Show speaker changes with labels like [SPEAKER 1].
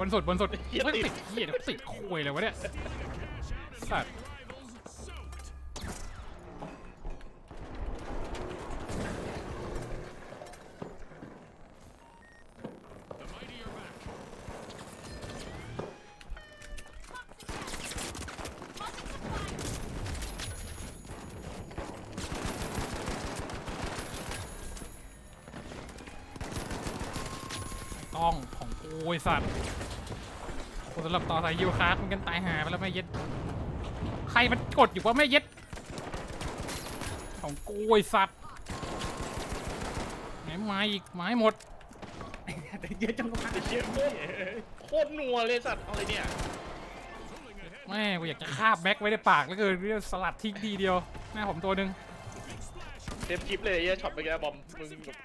[SPEAKER 1] บนสุดบนสุด
[SPEAKER 2] เฮ้
[SPEAKER 1] ย
[SPEAKER 2] ติด
[SPEAKER 1] เหี้ยเดี๋ยวติดคุยเลยวะเนี่ยสัตว์ต้องของกูไอ้สัตว์ สำหรับต่อสายยูคาร์ดมันกันตายหาไปแล้วไม่เย็ด ใครมันกดอยู่ว่าไม่เย็ด ของกูไอ้สัตว์ไหนไม้อีกไม้หมด
[SPEAKER 3] เยอะจังวะ
[SPEAKER 2] ไอ้เหี้ยโคตรโคตรนัวเลยสัตว์เอาเลยเนี่ย
[SPEAKER 1] แม่กูอยากจะคาบแม็กไว้ในปากแล้วเกินเรียกสลัดทิ้งทีเดียวหน้าผมตัวหนึ่ง
[SPEAKER 2] เต็มคลิปเลยไอ้เหี้ยช็อตไปแกบอมมึงแบบ